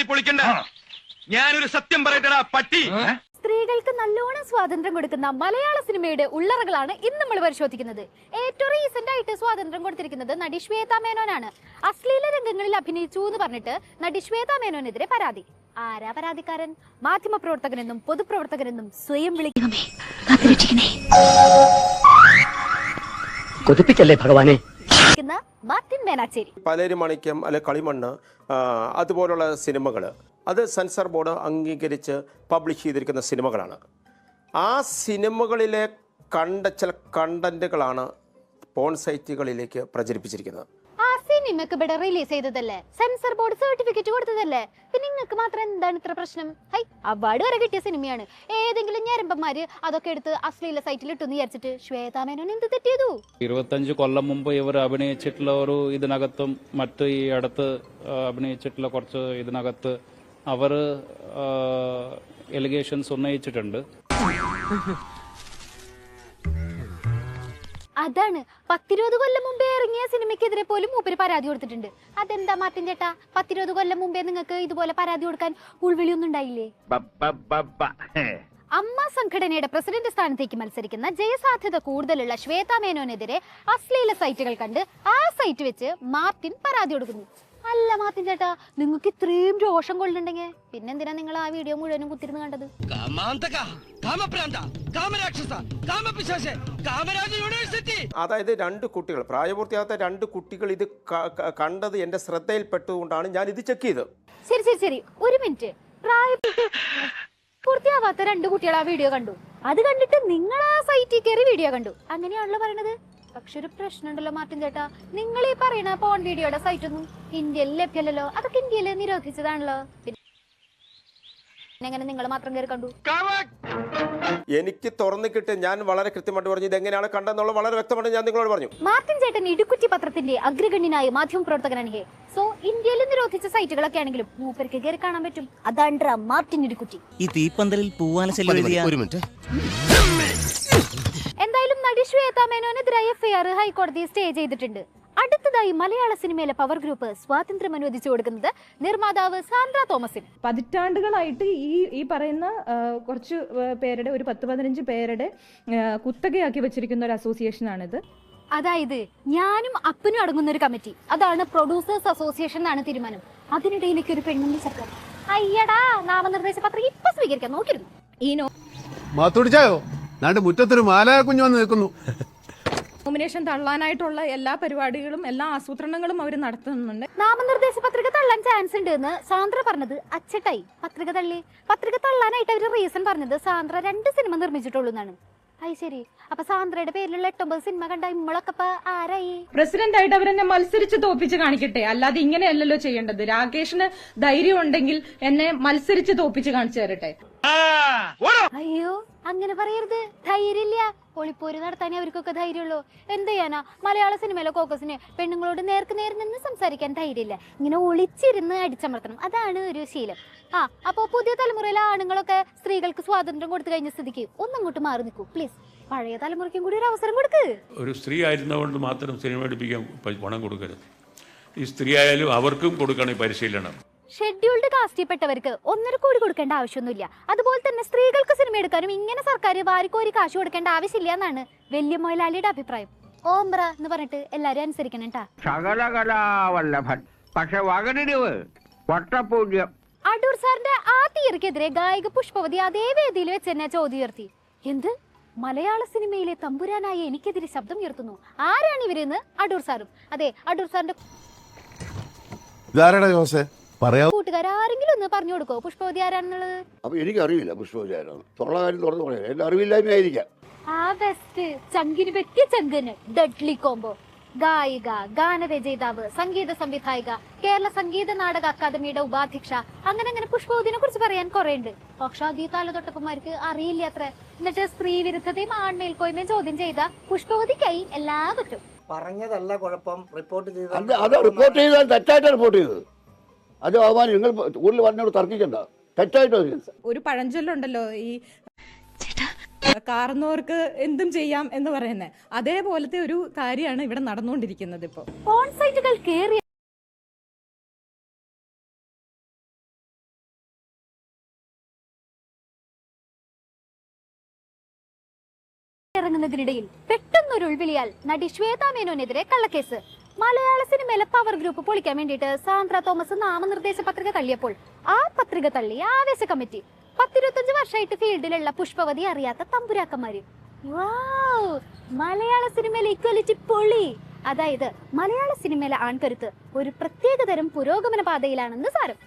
തല്ലി പൊളിക്കണ്ട. ഞാനൊരു സത്യം പറയട്ടടാ പട്ടി. സ്ത്രീകൾക്ക് നല്ലോണം സ്വാതന്ത്ര്യം കൊടുക്കുന്ന മലയാള സിനിമയുടെ ഉള്ളറകളാണ് ഇന്ന് നമ്മൾ പരിശോധിക്കുന്നത്. ഏറ്റവും റീസെന്റ് ആയിട്ട് സ്വാതന്ത്ര്യം കൊടുത്തിരിക്കുന്നത് നടി ശ്വേത മേനോനാണ്. അശ്ലീല രംഗങ്ങളിൽ അഭിനയിച്ചു എന്ന് പറഞ്ഞിട്ട് നടി ശ്വേത മേനോനെതിരെ പരാതി. ആരാ പരാതിക്കാരൻ? മാധ്യമപ്രവർത്തകനെന്നും പൊതുപ്രവർത്തകനെന്നും സ്വയം വിളിക്കണമേ കൊതിപ്പിക്കല്ലേ ഭഗവാനെ? മാർട്ടിൻ മേനാച്ചേരി പലരുമണിക്കം അല്ലെ കളിമണ്ണ് അതുപോലുള്ള സിനിമകൾ അത് സെൻസർ ബോർഡ് അംഗീകരിച്ച് പബ്ലിഷ് ചെയ്തിരിക്കുന്ന സിനിമകളാണ്. ആ സിനിമകളിലെ കണ്ട ചില കണ്ടന്റുകളാണ് പോൺ സൈറ്റുകളിലേക്ക് പ്രചരിപ്പിച്ചിരിക്കുന്നത്. സിനിമക്ക് ഇവിടെ റിലീസ് ചെയ്തതല്ലേ? സെൻസർ ബോർഡ് സർട്ടിഫിക്കറ്റ് കൊടുത്തതല്ലേ? പിന്നെ നിങ്ങൾക്ക് മാത്രം എന്താണ് ഇത്ര പ്രശ്നം? ഹൈ അവാർഡ് വരെ കിട്ടിയ സിനിമയാണ് ഏതെങ്കിലും ഞരമ്പന്മാര് അതൊക്കെ എടുത്ത് അശ്ലീല സൈറ്റിൽ ഇട്ടു വിചാരിച്ചിട്ട് ശ്വേതാമേനോൻ എന്ത് തെറ്റിയതു? ഇരുപത്തഞ്ച് കൊല്ലം മുമ്പ് ഇവർ അഭിനയിച്ചിട്ടുള്ള ഒരു ഇതിനകത്തും മറ്റ് ഈ അടുത്ത് അഭിനയിച്ചിട്ടുള്ള കുറച്ച് ഇതിനകത്ത് അവർ എലിഗേഷൻസ് ഉന്നയിച്ചിട്ടുണ്ട്. അതാണ്. പത്തിരുപത് കൊല്ലം മുമ്പേ ഇറങ്ങിയ സിനിമയ്ക്കെതിരെ പോലും മൂപ്പര് പരാതി കൊടുത്തിട്ടുണ്ട്. അതെന്താ മാർട്ടിൻ ചേട്ടാ? പത്തിരുപത് കൊല്ലം മുമ്പേ നിങ്ങൾക്ക് ഇതുപോലെ പരാതി കൊടുക്കാൻ ഉൾവിളിയൊന്നും ഉണ്ടായില്ലേ? അമ്മ സംഘടനയുടെ പ്രസിഡന്റ് സ്ഥാനത്തേക്ക് മത്സരിക്കുന്ന ജയസാധ്യത കൂടുതലുള്ള ശ്വേതാ മേനോനെതിരെ അശ്ലീല സൈറ്റുകൾ കണ്ട് ആ സൈറ്റ് വെച്ച് മാർട്ടിൻ പരാതി കൊടുക്കുന്നു. അല്ല മാത്തിൻ ചേട്ടാ നിങ്ങൾക്ക് ഇത്രയും രോഷം കൊള്ളുന്നുണ്ടെങ്കിൽ പിന്നെന്തിനാ നിങ്ങൾ ആ വീഡിയോ മുഴുവനും കുത്തിരുന്ന് കണ്ടത്? കാമാന്തക കാമപ്രാന്ത കാമരാക്ഷസ കാമപിശാശ കാമരാജ യൂണിവേഴ്സിറ്റി അതായത് രണ്ട് കുട്ടികൾ പ്രായപൂർത്തിയാകാത്ത രണ്ട് കുട്ടികൾ ഇത് കണ്ടത് എന്റെ ശ്രദ്ധയിൽപ്പെട്ടുകൊണ്ടാണ് ഞാൻ ഇത് ചെക്ക് ചെയ്തത്. ശരി ശരി ശരി. ഒരു മിനിറ്റ്. പ്രായപൂർത്തിയാവാത്ത രണ്ട് കുട്ടികൾ ആ വീഡിയോ കണ്ടു. അത് കണ്ടിട്ട് നിങ്ങൾ ആ സൈറ്റിൽ കയറി വീഡിയോ കണ്ടു. അങ്ങനെയാണല്ലോ പറയണത്. പക്ഷെ ഒരു പ്രശ്നമുണ്ടല്ലോ മാർട്ടിൻ ചേട്ടാ. നിങ്ങൾ ഈ പറയുന്ന പോൺ വീഡിയോയുടെ സൈറ്റൊന്നും ഇന്ത്യയിൽ ലഭ്യമല്ലല്ലോ. അതൊക്കെ ഇന്ത്യയിൽ നിരോധിച്ചതാണല്ലോ. പിന്നെ എങ്ങനെ നിങ്ങൾ മാത്രം കയറി കണ്ടു? എനിക്ക് തുറന്നു കിട്ടി ഞാൻ വളരെ കൃത്യമായിട്ട് പറഞ്ഞു ഇത് എങ്ങനെയാണ് കണ്ടെന്നുള്ളത് വളരെ വ്യക്തമായിട്ട് ഞാൻ നിങ്ങളോട് പറഞ്ഞു. മാർട്ടിൻ ചേട്ടൻ ഇടുക്കുറ്റി പത്രത്തിന്റെ അഗ്രഗണ്യനായ മാധ്യമ പ്രവർത്തകനാണ് ഹേ. സോ ഇന്ത്യയിൽ നിരോധിച്ച സൈറ്റുകളൊക്കെ ആണെങ്കിലും മൂപ്പർക്ക് കയറി കാണാൻ പറ്റും. അതാണ് മാർട്ടിൻ ഇടുക്കുറ്റി. ഈ തീപ്പന്തലിൽ പൂവാനെ ഒരു മിനിറ്റ്. ശ്വേത മേനോനെതിരായ എഫ്ഐആർ ഹൈക്കോടതി സ്റ്റേ ചെയ്തിട്ടുണ്ട്. അടുത്തതായി മലയാള സിനിമയിലെ പവർ ഗ്രൂപ്പ് സ്വാതന്ത്ര്യം അനുവദിച്ചു കൊടുക്കുന്നത് നിർമ്മാതാവ് സാന്ദ്ര തോമസിന്. പതിറ്റാണ്ടുകളായിട്ട് ഈ ഈ പറയുന്ന കുറച്ച് പേരുടെ ഒരു പത്ത് പതിനഞ്ച് പേരുടെ കുത്തകയാക്കി വെച്ചിരിക്കുന്ന ഒരു അസോസിയേഷനാണിത് അതായത് ഞാനും അപ്പനും അടങ്ങുന്ന ഒരു കമ്മിറ്റി അതാണ് പ്രൊഡ്യൂസേഴ്സ് അസോസിയേഷൻ എന്നാണ് തീരുമാനം. അതിനിടയിലേക്ക് ഒരു പെണ്ണിന്റെ സർക്കാർ. അയ്യടാ നാമനിർദ്ദേശ പത്രം ഇപ്പൊ സ്വീകരിക്കാൻ നോക്കിയിരുന്നു. ഈ മാത്തുടിച്ചായോ നാണ്ട് മുറ്റത്തൊരു മാലായ കുഞ്ഞു വന്ന് നിൽക്കുന്നു. നോമിനേഷൻ തള്ളാനായിട്ടുള്ള എല്ലാ പരിപാടികളും എല്ലാ ആസൂത്രണങ്ങളും അവർ നടത്തുന്നുണ്ട്. നാമനിർദ്ദേശ പത്രിക തള്ളാൻ ചാൻസ് ഉണ്ട് എന്ന് സാന്ദ്ര പറഞ്ഞത് അച്ചട്ടായി. പത്രിക തള്ളി. പത്രിക തള്ളാനായിട്ട് അവർ റീസൺ പറഞ്ഞത് സാന്ദ്ര രണ്ട് സിനിമ നിർമ്മിച്ചിട്ടുള്ളൂ എന്നാണ്. അത് ശരി. അപ്പൊ സാന്ദ്രയുടെ പേരിലുള്ള എട്ടൊമ്പത് സിനിമ കണ്ട ഇമ്മളൊക്കെ ആരായി? പ്രസിഡന്റ് ആയിട്ട് അവരെന്നെ മത്സരിച്ച് തോപ്പിച്ച് കാണിക്കട്ടെ. അല്ലാതെ ഇങ്ങനെയല്ലല്ലോ ചെയ്യേണ്ടത്. രാകേഷിന് ധൈര്യം ഉണ്ടെങ്കിൽ എന്നെ മത്സരിച്ച് തോപ്പിച്ച് കാണിച്ചു തരട്ടെ. അയ്യോ അങ്ങനെ പറയരുത്. ധൈര്യമില്ല. ഒളിപ്പോര് നടത്താനേ അവർക്കൊക്കെ ധൈര്യമുള്ളൂ. എന്ത് ചെയ്യാനാ? മലയാള സിനിമയിലെ കോക്കസിന് പെണ്ണുങ്ങളോട് നേർക്ക് നേർ നിന്ന് സംസാരിക്കാൻ ധൈര്യമില്ല. ഇങ്ങനെ ഒളിച്ചിരുന്ന് അടിച്ചമർത്തണം. അതാണ് ഒരു ശീലം. ആ അപ്പോ പുതിയ തലമുറയിലെ ആണുങ്ങളൊക്കെ സ്ത്രീകൾക്ക് സ്വാതന്ത്ര്യം കൊടുത്തു കഴിഞ്ഞ സ്ഥിതിക്ക് ഒന്നങ്ങോട്ട് മാറി നിൽക്കൂ പ്ലീസ് പഴയ തലമുറയ്ക്കും കൂടി ഒരു അവസരം കൊടുക്ക്. ഒരു സ്ത്രീ ആയിരുന്നതുകൊണ്ട് മാത്രം സിനിമ എടുപ്പിക്കാൻ പണം കൊടുക്കരുത്. ഈ സ്ത്രീ ആയാലും അവർക്കും കൊടുക്കണം ഈ പരിശീലനം. ഷെഡ്യൂൾഡ് കാസ്റ്റിൽപ്പെട്ടവർക്ക് ഒന്നര കോടി കൊടുക്കേണ്ട ആവശ്യമൊന്നുമില്ല. അതുപോലെ തന്നെ സ്ത്രീകൾക്ക് സിനിമ എടുക്കാനും ഇങ്ങനെ സർക്കാർ വാരിക്കോരി കാശ് കൊടുക്കേണ്ട ആവശ്യമില്ല എന്നാണ് വലിയ മൊയലാലിയുടെ അഭിപ്രായം. ഓംബ്ര എന്ന് പറഞ്ഞിട്ട് എല്ലാരും അനുസരിക്കണം അടൂർ സാറിന്റെ ആ തീയറിക്കെതിരെ ഗായിക പുഷ്പവതി അതേ വേദിയിൽ വെച്ച് തന്നെ ചോദ്യം ഉയർത്തി. എന്ത്? മലയാള സിനിമയിലെ തമ്പുരാനായ എനിക്കെതിരെ ശബ്ദം ഉയർത്തുന്നു. ആരാണ് ഇവരെന്ന്? അടൂർ സാറും. അതെ അടൂർ സാറിന്റെ ജോസേ? പറയാ. കൂട്ടുകാർ ആരെങ്കിലും ഒന്ന് പറഞ്ഞു കൊടുക്കോ? പുഷ്പവതി ആരാണെന്നുള്ളത്? അപ്പൊ എനിക്കറിയില്ല പുഷ്പവിചാരം തുറന്ന കാര്യം തുറന്നു പറയാം. എന്റെ അറിവില്ലായ്മയായിരിക്കാം. ആ ബെസ്റ്റ് ചങ്കിന് പറ്റിയ ചങ്കന് ഡഡ്ലി കോംബോ ഗായിക ഗാനരചയിതാവ് സംഗീത സംവിധായിക കേരള സംഗീത നാടക അക്കാദമിയുടെ ഉപാധ്യക്ഷ. അങ്ങനെ അങ്ങനെ പുഷ്പവതിനെ കുറിച്ച് പറയാൻ കുറെ ഉണ്ട്. പക്ഷെ അതീ തലതൊട്ടപ്പന്മാർക്ക് അറിയില്ല അത്ര. എന്നിട്ട് സ്ത്രീ വിരുദ്ധതയും ആൺമേൽക്കോയ്മയും ചോദ്യം ചെയ്ത പുഷ്പവതിക്കായി എല്ലാ പറ്റും. പറഞ്ഞതല്ല കുഴപ്പം. റിപ്പോർട്ട് ചെയ്ത അതാ റിപ്പോർട്ട് ചെയ്താൽ തെറ്റായിട്ട് റിപ്പോർട്ട് ചെയ്തത്. അത് അവമാനം നിങ്ങൾ ഊരിൽ പറഞ്ഞോട് തർക്കിക്കണ്ട. തെറ്റായിട്ട് ഒരു പഴഞ്ചൊല്ലുണ്ടല്ലോ ഈ കാർന്നവർക്ക് എന്തും ചെയ്യാം എന്ന് പറയുന്നത് അതേപോലത്തെ ഒരു കാര്യമാണ് ഇവിടെ നടന്നുകൊണ്ടിരിക്കുന്നത് ഇപ്പൊ. കോൺസൈറ്റുകൾ കയറി ഇറങ്ങുന്നതിനിടയിൽ പെട്ടെന്നൊരു ഉൾവിളിയാൽ നടി ശ്വേതാ മേനോനെതിരെ കള്ളക്കേസ്. മലയാള സിനിമയിലെ പവർ ഗ്രൂപ്പ് പൊളിക്കാൻ വേണ്ടിയിട്ട് സാന്ദ്ര തോമസ് നാമനിർദ്ദേശ പത്രിക തള്ളിയപ്പോൾ ആ പത്രിക തള്ളി ആവേശ കമ്മിറ്റി പത്തിരുപത്തഞ്ച് വർഷമായിട്ട് ഫീൽഡിലുള്ള പുഷ്പവതി അറിയാത്ത തമ്പുരാക്കന്മാര്! മലയാള സിനിമയിലെ ഇക്വലിറ്റി പൊളി. അതായത് മലയാള സിനിമയിലെ ആൺകരുത്ത് ഒരു പ്രത്യേകതരം പുരോഗമന പാതയിലാണെന്ന് സാരം.